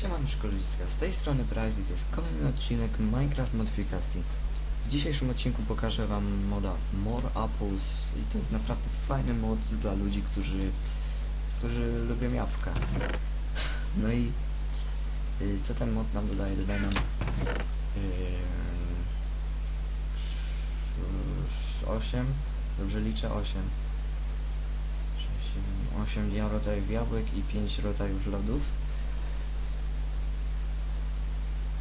Siemano szkolnicka, z tej strony Price i to jest kolejny odcinek Minecraft modyfikacji. W dzisiejszym odcinku pokażę wam moda More Apples i to jest naprawdę fajny mod dla ludzi, którzy, którzy lubią jabłka. No i y, co ten mod nam dodaje? Dodaje nam yy, 8, dobrze liczę 8. 6, 7, 8 rodzajów jabłek i 5 rodzajów lodów.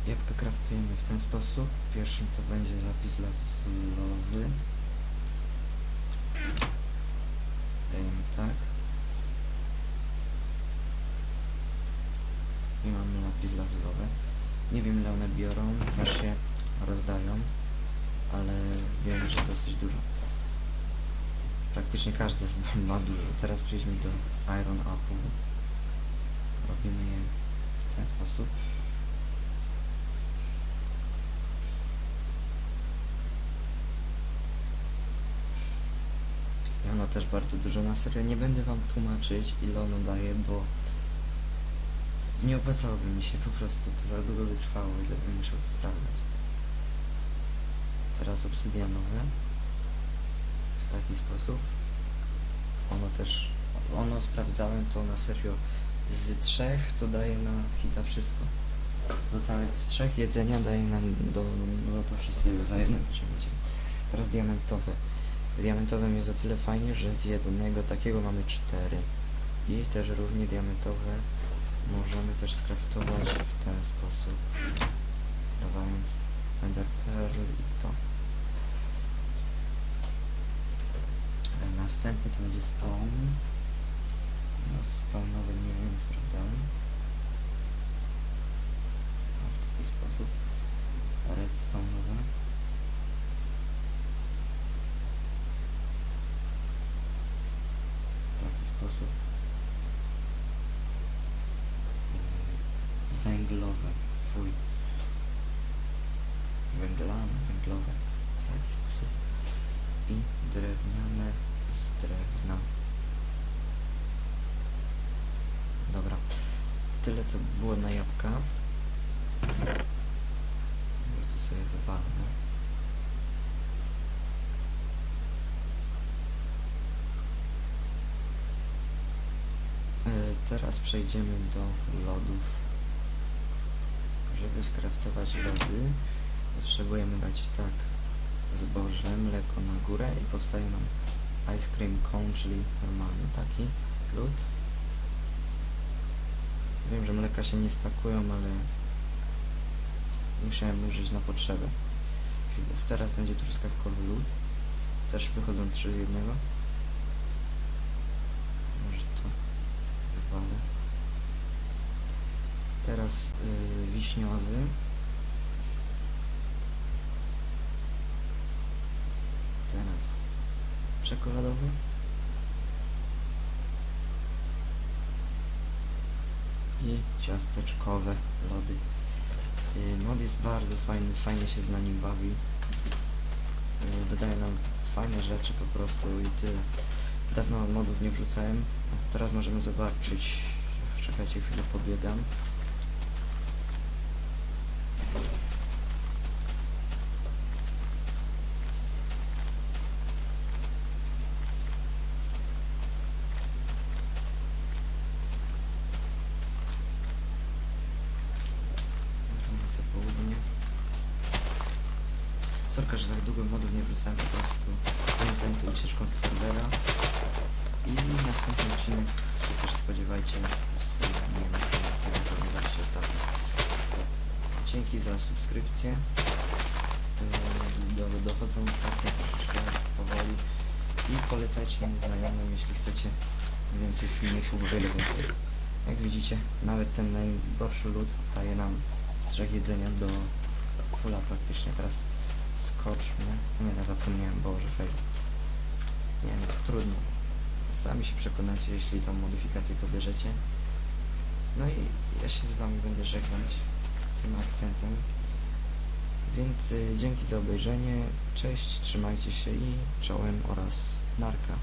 Jabłka kraftujemy w ten sposób. Pierwszym to będzie zapis lazurowy. Dajemy tak. I mamy lapis lazurowy. Nie wiem ile one biorą, aż się rozdają, ale wiem, że dosyć dużo. Praktycznie każdy z ma dużo. Teraz przejdźmy do Iron Apple. Robimy je w ten sposób. Też bardzo dużo na serio. Nie będę wam tłumaczyć ile ono daje, bo nie opłacałoby mi się po prostu. To za długo by trwało, ile bym musiał to sprawdzać. Teraz obsydianowe. W taki sposób. Ono też, ono sprawdzałem to na serio. Z trzech to daje na hita wszystko. Do całych, z trzech jedzenia daje nam do, do to wszystkiego za jednym ciągnięciem. Teraz diamentowe. Diamentowym jest o tyle fajnie, że z jednego takiego mamy cztery. I też równie diamentowe możemy też skraftować w ten sposób. Dawając Ender Pearl i to. E, Następny to będzie Stone. No Stone nie wiem, sprawdzałem. No, w taki sposób. Redstone'owe. w taki sposób. Węglowe, fuj węglane, węglowe w taki sposób. I drewniane z drewna. Dobra. Tyle co było na jabłka Teraz przejdziemy do lodów. Żeby skraftować lody, potrzebujemy dać tak zboże, mleko na górę i powstaje nam ice cream cone, czyli normalny taki lód. Wiem, że mleka się nie stakują, ale musiałem użyć na potrzebę. Teraz będzie truskawkowy lód. Też wychodzą trzy z jednego. Może to wywalę. Teraz y, wiśniowy. Teraz czekoladowy. I ciasteczkowe lody. Y, mod jest bardzo fajny, fajnie się z nim bawi. Y, dodaje nam fajne rzeczy po prostu i tyle. Dawno modów nie wrzucałem. Teraz możemy zobaczyć. Czekajcie chwilę, pobiegam. Sorka, że tak długo modów nie wrzucałem po prostu. Byłem zajęty ucieczką z serwera. Odcinek się też spodziewajcie. Nie wiem, co oglądaliście ostatnio. Dzięki za subskrypcję. Yy, Do, dochodzą ostatnio troszeczkę powoli. I polecajcie mi znajomym, jeśli chcecie więcej filmików, wiele więcej. Jak widzicie, nawet ten najgorszy lód daje nam z trzech jedzenia do fulla praktycznie. Teraz skoczmy. Nie no, zapomniałem, Boże, fail. Nie no, trudno. Sami się przekonacie, jeśli tą modyfikację pobierzecie. No i ja się z wami będę żegnać tym akcentem. Więc y, dzięki za obejrzenie. Cześć, trzymajcie się i czołem oraz narka.